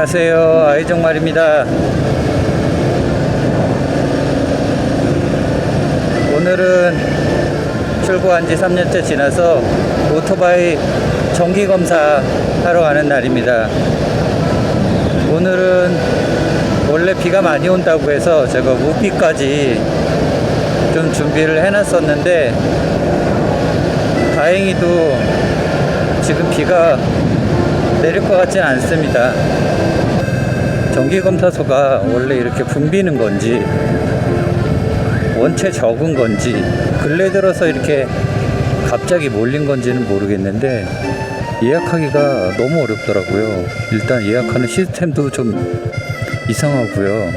안녕하세요. 아이정말입니다. 오늘은 출고한 지 3년째 지나서 오토바이 정기 검사 하러 가는 날입니다. 오늘은 원래 비가 많이 온다고 해서 제가 우비까지 좀 준비를 해놨었는데 다행히도 지금 비가 내릴 것 같진 않습니다. 정기검사소가 원래 이렇게 붐비는 건지 원체 적은 건지 근래 들어서 이렇게 갑자기 몰린 건지는 모르겠는데 예약하기가 너무 어렵더라고요. 일단 예약하는 시스템도 좀 이상하고요.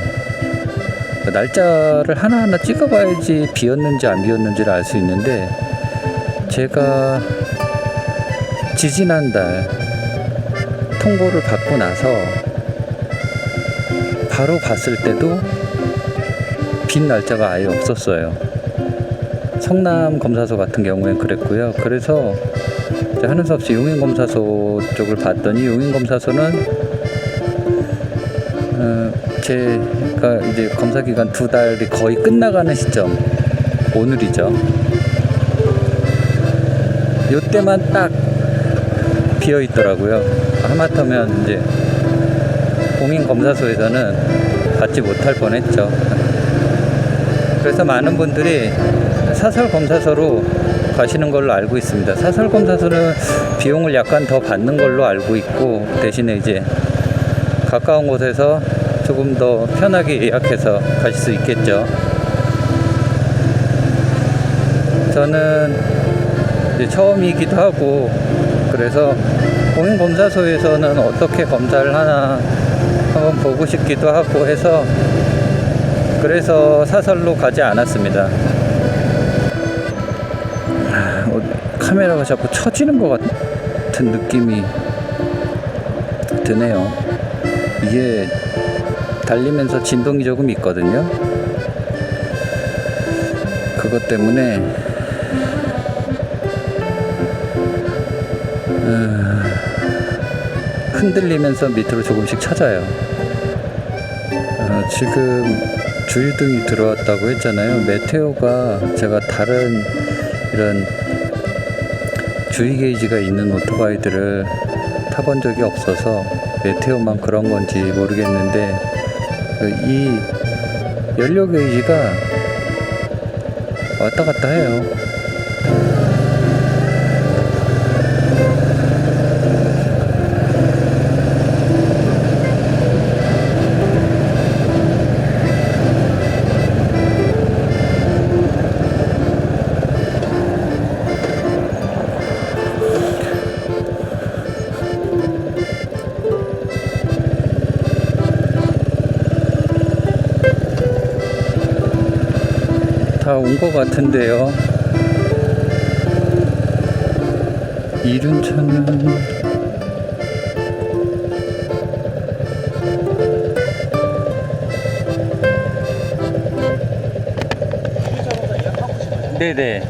날짜를 하나하나 찍어봐야지 비었는지 안 비었는지를 알 수 있는데 제가 지지난달 통보를 받고 나서 바로 봤을 때도 빈 날짜가 아예 없었어요. 성남 검사소 같은 경우엔 그랬고요. 그래서 하는 수 없이 용인 검사소 쪽을 봤더니 용인 검사소는 어, 제가 이제 검사 기간 두 달이 거의 끝나가는 시점 오늘이죠. 요때만 딱 비어 있더라고요. 하마터면 이제 공인 검사소에서는 받지 못할 뻔했죠. 그래서 많은 분들이 사설 검사소로 가시는 걸로 알고 있습니다. 사설 검사소는 비용을 약간 더 받는 걸로 알고 있고 대신에 이제 가까운 곳에서 조금 더 편하게 예약해서 가실 수 있겠죠. 저는 처음이기도 하고 그래서 공인검사소에서는 어떻게 검사를 하나 한번 보고 싶기도 하고 해서 그래서 사설로 가지 않았습니다. 아, 어, 카메라가 자꾸 처지는 것 같은 느낌이 드네요. 이게 달리면서 진동이 조금 있거든요. 그것 때문에 음, 흔들리면서 밑으로 조금씩 찾아요. 어, 지금 주유등이 들어왔다고 했잖아요. 메테오가 제가 다른 이런 주의 게이지가 있는 오토바이들을 타본 적이 없어서 메테오만 그런 건지 모르겠는데 그이 연료 게이지가 왔다 갔다 해요. 다 온 것 같은데요. 이륜차는 네네.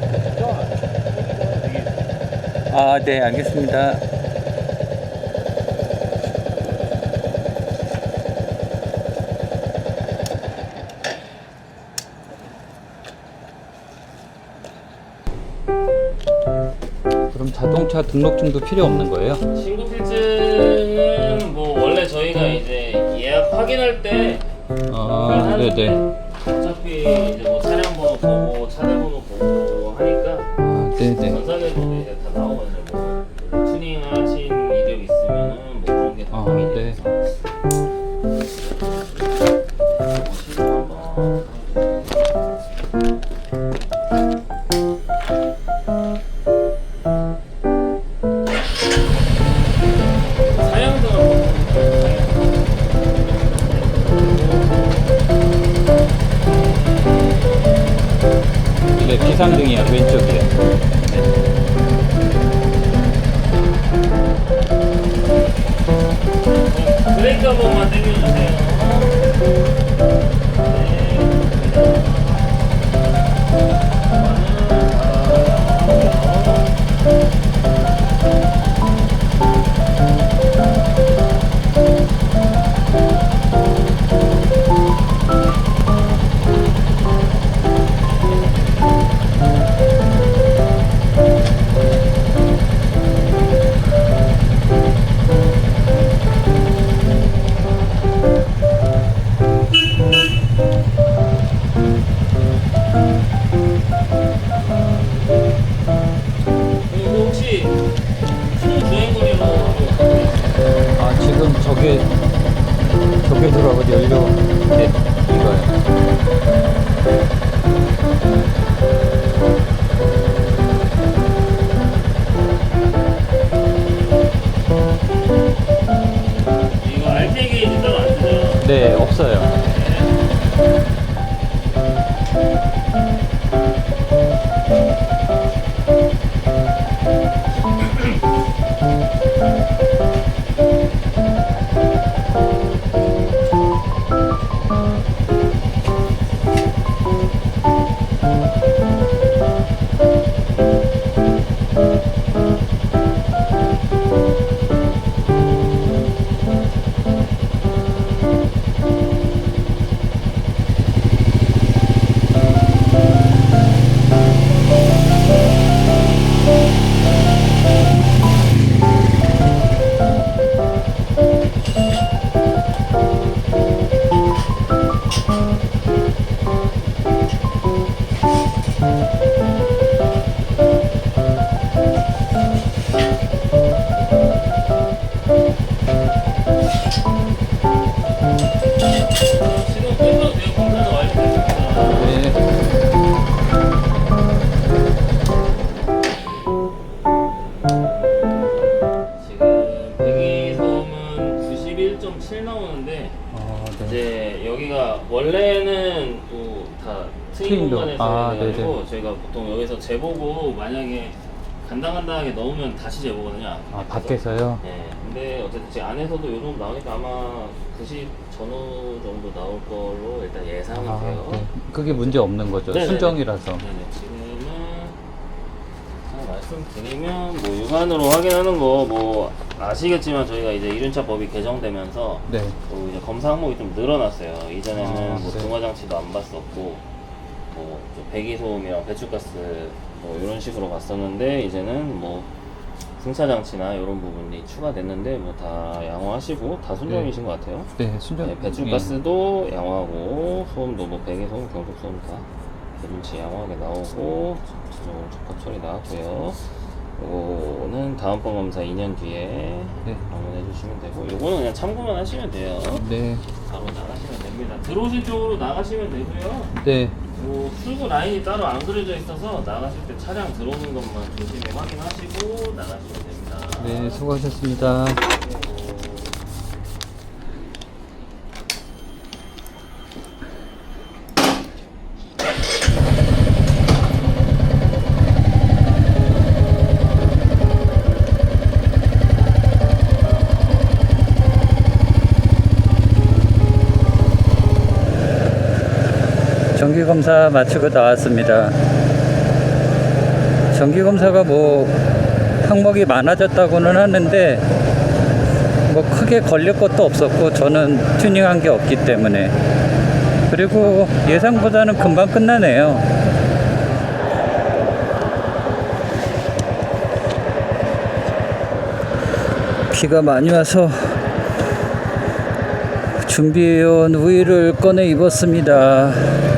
아, 네, 알겠습니다. 자동차 등록증도 필요 없는 거예요? 신고필증은 뭐 원래 저희가 이제 예약 확인할 때 아, 네네. 어차피 이제 뭐 차량 번호 보고 차량 번호 보고 하니까 아, 네네. 전산에서도 이제 다 나오거든요. 뭐 튜닝하신 이력 있으면은 뭐 그런 게다 아, 확인이 네. 돼서 비상등이야, 왼쪽이야. 브레이크 한 번만 당겨주세요. 혹시 주행거리로 아 지금 저게 저게 들어가고 연료 네, 이거요. 네, 없어요. 아, 해가지고 네네. 저희가 보통 여기서 재보고 만약에 간당간당하게 넣으면 다시 재보거든요. 아, 밖에서요? 네. 근데 어쨌든 지금 안에서도 요 정도 나오니까 아마 90 전후 정도 나올 걸로 일단 예상이 아, 돼요. 네. 그게 문제 없는 거죠. 네네네. 순정이라서. 네네. 지금은 자, 말씀드리면 뭐 육안으로 확인하는 거 뭐 아시겠지만 저희가 이제 이륜차 법이 개정되면서 네. 또 이제 검사 항목이 좀 늘어났어요. 이전에는 아, 뭐 네. 등화 장치도 안 봤었고 뭐 배기 소음이랑 배출가스 뭐 이런 식으로 봤었는데 이제는 뭐 승차 장치나 이런 부분이 추가됐는데 뭐 다 양호하시고 다 순정이신 것 같아요. 네, 순정. 네, 배출가스도 양호하고 소음도 뭐 배기 소음, 경적 소음 다 기름치 양호하게 나오고 전체적으로 적합 처리 나왔고요. 요거는 다음번 검사 2년 뒤에 네. 방문해 주시면 되고 요거는 그냥 참고만 하시면 돼요. 네. 바로 나가시면 됩니다. 들어오신 쪽으로 나가시면 되고요. 네. 뭐 출구 라인이 따로 안 그려져 있어서 나가실 때 차량 들어오는 것만 조심히 확인하시고 나가시면 됩니다. 네, 수고하셨습니다. 정기 검사 마치고 나왔습니다. 정기 검사가 뭐 항목이 많아졌다고는 하는데 뭐 크게 걸릴 것도 없었고 저는 튜닝한 게 없기 때문에 그리고 예상보다는 금방 끝나네요. 비가 많이 와서 준비해온 우유를 꺼내 입었습니다.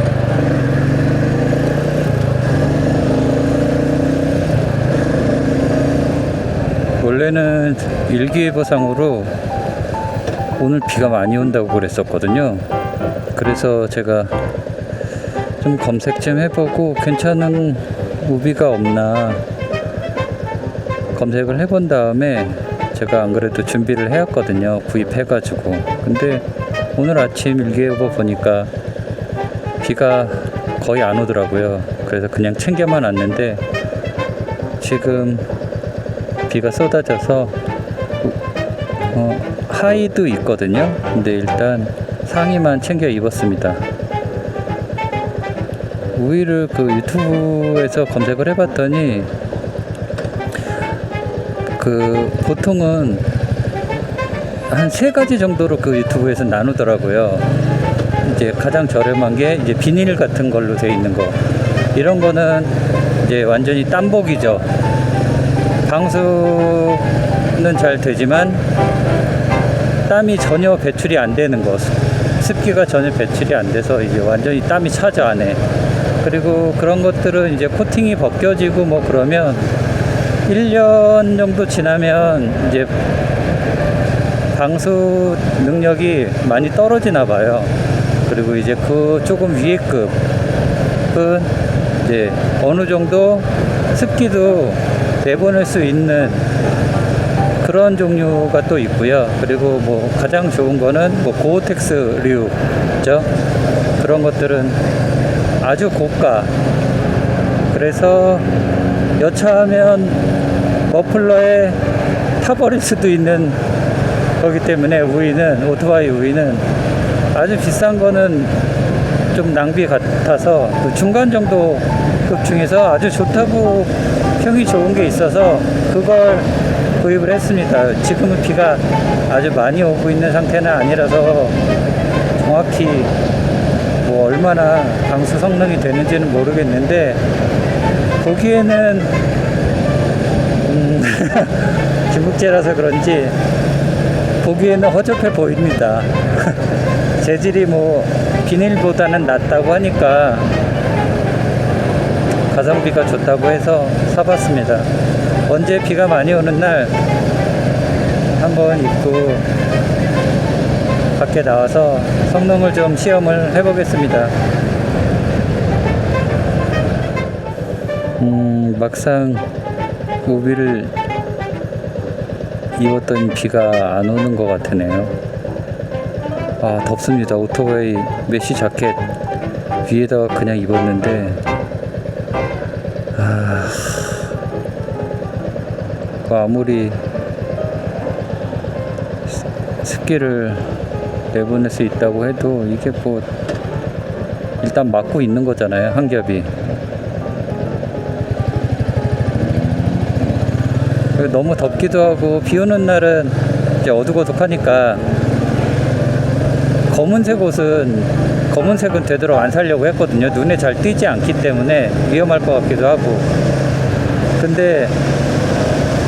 원래는 일기예보상으로 오늘 비가 많이 온다고 그랬었거든요. 그래서 제가 좀 검색 좀 해보고 괜찮은 우비가 없나 검색을 해본 다음에 제가 안 그래도 준비를 해왔거든요. 구입해가지고. 근데 오늘 아침 일기예보 보니까 비가 거의 안 오더라고요. 그래서 그냥 챙겨만 왔는데 지금 비가 쏟아져서 어, 하의도 있거든요. 근데 일단 상의만 챙겨 입었습니다. 우위를 그 유튜브에서 검색을 해봤더니 그 보통은 한 세 가지 정도로 그 유튜브에서 나누더라고요. 이제 가장 저렴한 게 이제 비닐 같은 걸로 돼 있는 거. 이런 거는 이제 완전히 땀복이죠. 방수는 잘 되지만 땀이 전혀 배출이 안 되는 것. 습기가 전혀 배출이 안 돼서 이제 완전히 땀이 차죠 안에. 그리고 그런 것들은 이제 코팅이 벗겨지고 뭐 그러면 1년 정도 지나면 이제 방수 능력이 많이 떨어지나 봐요. 그리고 이제 그 조금 위에 급은 이제 어느 정도 습기도 내보낼 수 있는 그런 종류가 또 있고요. 그리고 뭐 가장 좋은 거는 뭐 고어텍스류죠. 그런 것들은 아주 고가. 그래서 여차하면 머플러에 타버릴 수도 있는 거기 때문에 우위는 오토바이 우위는 아주 비싼 거는 좀 낭비 같아서 그 중간 정도 급 중에서 아주 좋다고 평이 좋은 게 있어서 그걸 구입을 했습니다. 지금은 비가 아주 많이 오고 있는 상태는 아니라서 정확히 뭐 얼마나 방수 성능이 되는지는 모르겠는데 보기에는 음, 중국제라서 그런지 보기에는 허접해 보입니다. 재질이 뭐 비닐보다는 낫다고 하니까 가성비가 좋다고 해서 사봤습니다. 언제 비가 많이 오는 날 한번 입고 밖에 나와서 성능을 좀 시험을 해보겠습니다. 음, 막상 우비를 입었더니 비가 안 오는 것 같으네요. 아, 덥습니다. 오토바이 메쉬 자켓 위에다가 그냥 입었는데, 아, 뭐 아무리 습- 습기를 내보낼 수 있다고 해도 이게 뭐 일단 막고 있는 거잖아요, 한 겹이. 너무 덥기도 하고 비 오는 날은 이제 어둑어둑하니까 검은색 옷은 검은색은 되도록 안 사려고 했거든요. 눈에 잘 띄지 않기 때문에 위험할 것 같기도 하고. 근데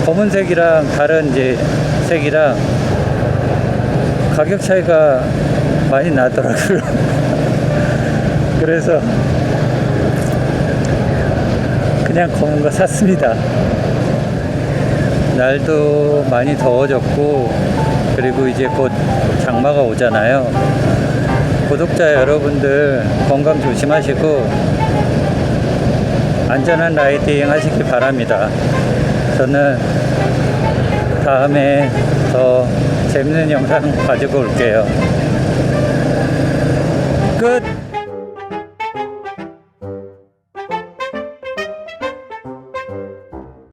검은색이랑 다른 이제 색이랑 가격 차이가 많이 나더라고요. 그래서 그냥 검은 거 샀습니다. 날도 많이 더워졌고 그리고 이제 곧 장마가 오잖아요. 구독자 여러분들 건강 조심하시고 안전한 라이딩 하시기 바랍니다. 저는 다음에 더 재밌는 영상 가지고 올게요. 끝!